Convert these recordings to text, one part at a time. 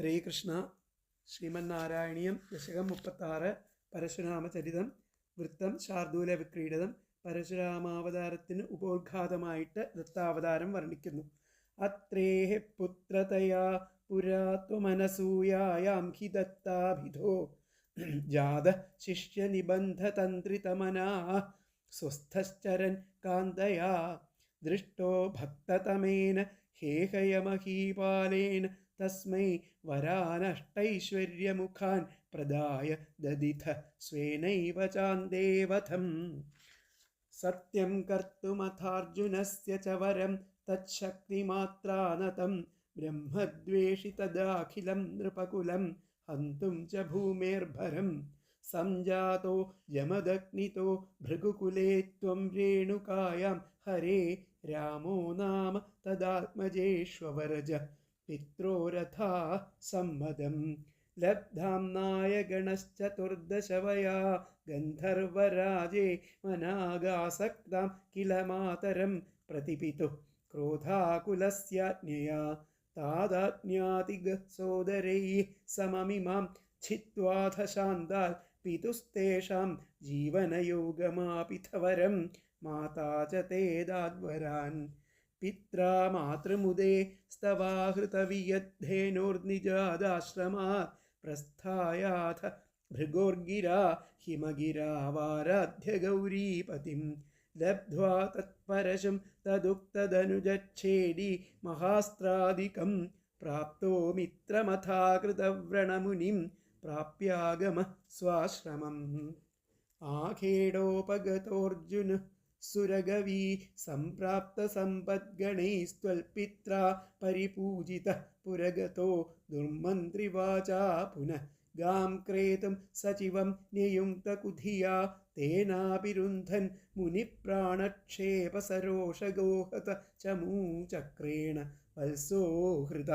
ഹരേ കൃഷ്ണ ശ്രീമന്നാരായണീയം ദശകം മുപ്പത്താറ് പരശുരാമചരിതം വൃത്തം ശാർദൂല വിക്രീഡിതം പരശുരാമാവതാരത്തിന് ഉപോദ്ഘാതമായിട്ട് ദത്താവതാരം വർണിക്കുന്നു. അത്രേഹ പുത്രതയാ പുരാത്വമനസൂയാം ഹി ദത്താഭിധോ. ജാത ശിഷ്യനിബന്ധതന്ത്രിതമനാ. സ്വസ്ഥശ്ചരൻ കാന്തയാ. ദൃഷ്ടോ ഭക്തതമേന ഹേഹയമഹീപാലേന. തസ്മൈ വരാനഷ്ടൈശ്വര്യമുഖാൻ പ്രദായ ദദിഥ സ്വേനൈവ ചാന്ദേവഥം സത്യം കർത്തുമഥാർജുനസ്യ ച വരം തച്ഛക്തിമാത്രാനതം ബ്രഹ്മദ്വേഷിതദാഖിലം നൃപകുലം ഹന്തും ച ഭൂമേർഭരം. സംജാതോ യമദഗ്നിതോ ഭൃഗുകുലേ ത്വം രേണുകായാം. ഹരേ രാമോ നാമ തദാത്മജേഷ്വരജ पित्रोरथा सम्मदं लब्धाम्नाय गणश्चतुर्दशवया गन्धर्वराजे मनागासक्तां किल मातरं प्रतिपितुः क्रोधाकुलस्याज्ञया तादाज्ञातिगः सोदरैः सममिमां छित्त्वाथ शान्तात् पितुस्तेषां जीवनयोगमापिथवरं माता च ते दाद्वरान् पित्रा मातृमुदे स्तवाहृतवियद्धेनोर्निजादाश्रमात् प्रस्थायाथ भृगोर्गिरा हिमगिरावाराध्यगौरीपतिं लब्ध्वा तत्परशं तदुक्तदनुजच्छेदि महास्त्रादिकं प्राप्तो मित्रमथा कृतव्रणमुनिं प्राप्यागमः स्वाश्रमम्। आखेडोपगतोऽर्जुनः സുരഗവീ സംപ്രാപ്ത സമ്പദ്ഗണൈസ്ത്വൽപിത്ര പരിപൂജിത പുരഗതോ ദുർമന്ത്രിവാചാ. പുനഃ ഗാം ക്രേതും സചിവം നിയുക്തകുധിയാ തേനാപിരുന്ധൻ മുനിപ്രാണക്ഷേപസരോഷഗോഹത ചമൂചക്രേണ വത്സോ ഹൃത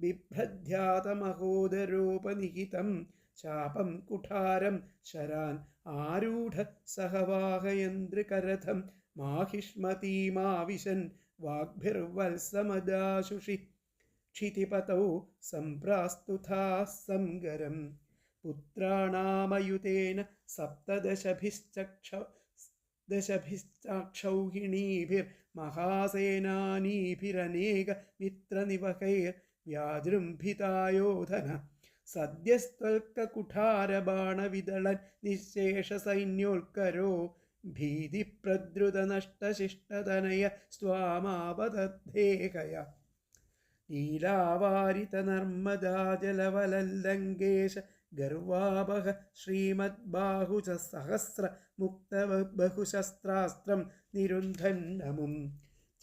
ബിഭ്രധ്യാതമഹോദരോപനിഹിതം ശാപം കുഠാരം ശരാൻ ആരൂഢ സഹവാഹയന്ത്രികരഥം മാഹിഷ്മതീമാവിശൻ വാഗ്ഭിർവത്സമദാശുഷി ക്ഷിതിപതൗ സംപ്രാസ്തുതാ സംഗരം പുത്രാണാമയുതേന സപ്തദശഭിശ്ചക്ഷ ദശഭിശ്ചാക്ഷൗഹിണീഭിർമഹാസേനാനീഭിരനേക മിത്രനിവഹൈർ വ്യാജൃംഭിതായോധന. സദ്യസ്ത്വൽക്കുഠാരബാണവിതളൻ നിശേഷ സൈന്യോൽക്കരോ ഭീതിപ്രദ്രുതനഷ്ടശിഷ്ടതനയ സ്വാമാപതദ്ദേഹയ നീലാവാരിതനർമ്മദാജലവലല്ലങ്കേശ. ഗർവാപഹ ശ്രീമദ് സഹസ്ര മുക്ത ബഹുശസ്ത്രാസ്ത്രം നിരുന്ധന്നമും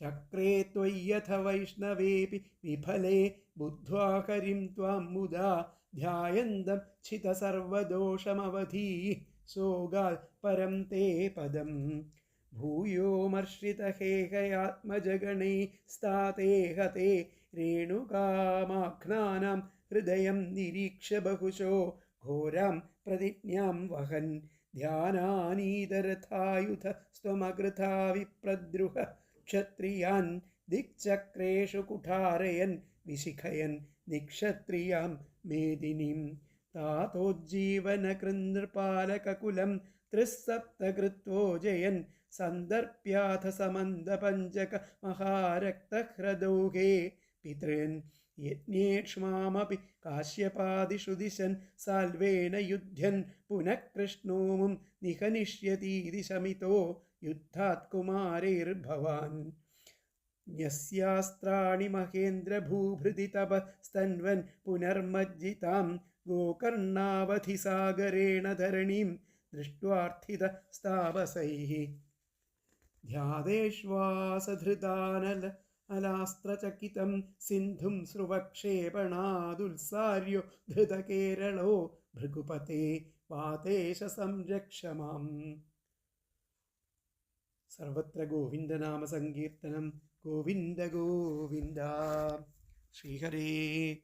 चक्रे त्वय्यथ वैष्णवेऽपि विफले बुद्ध्वा हरिं त्वां मुदा ध्यायन्दं छितसर्वदोषमवधीः सोगाल् परं ते पदम् भूयोमर्षितहेहयात्मजगणे स्ताते हते रेणुकामाघ्नानां हृदयं निरीक्ष्य बहुशो घोरां प्रतिज्ञां वहन् ध्यानानीतरथायुध स्वमकृथा विप्रद्रुह ക്ഷത്രിയാൻ ദിക്ചക്രേഷു കുഠാരയൻ വിശിഖയൻ നിക്ഷത്രിയാം മേദിനിം. താതോജ്ജീവനകൃനൃപാലകകുലം ത്രിസപ്തകൃത്വോജയൻ സന്ദർപ്യാഥ സമന്ത പഞ്ചക മഹാരക്തഹ്രദോഹേ പിതൃൻ യജ്ഞേക്ഷ്മാമപി കാശ്യപാദിഷു ദിശൻ സാൽവേന യുദ്ധ്യൻ പുനഃ കൃഷ്ണോമും നിഹനിഷ്യതീതി ശമിതോ യുദ്ധാത് കുമാരേർഭവാൻ. യസ്യാസ്ത്രാണി മഹേന്ദ്രഭൂഭൃതി തപ സ്തൻവൻ പുനർമജ്ജിതാം ഗോകർണാവധിസാഗരേണ ധരണീം ദൃഷ്ട്വാർത്ഥിത സ്ഥാപസൈ. ധ്യാതേഷ്വാസധൃതാനല അലാസ്ത്രചകിതം സിന്ധും സ്രുവക്ഷേപണാദുത്സാര്യോ ധൃതകേരളോ ഭൃഗുപതേ വാതേശ സംരക്ഷമാം സർവത്ര ഗോവിന്ദനാമ സങ്കീർത്തനം ഗോവിന്ദ ഗോവിന്ദ. ശ്രീഹരേ.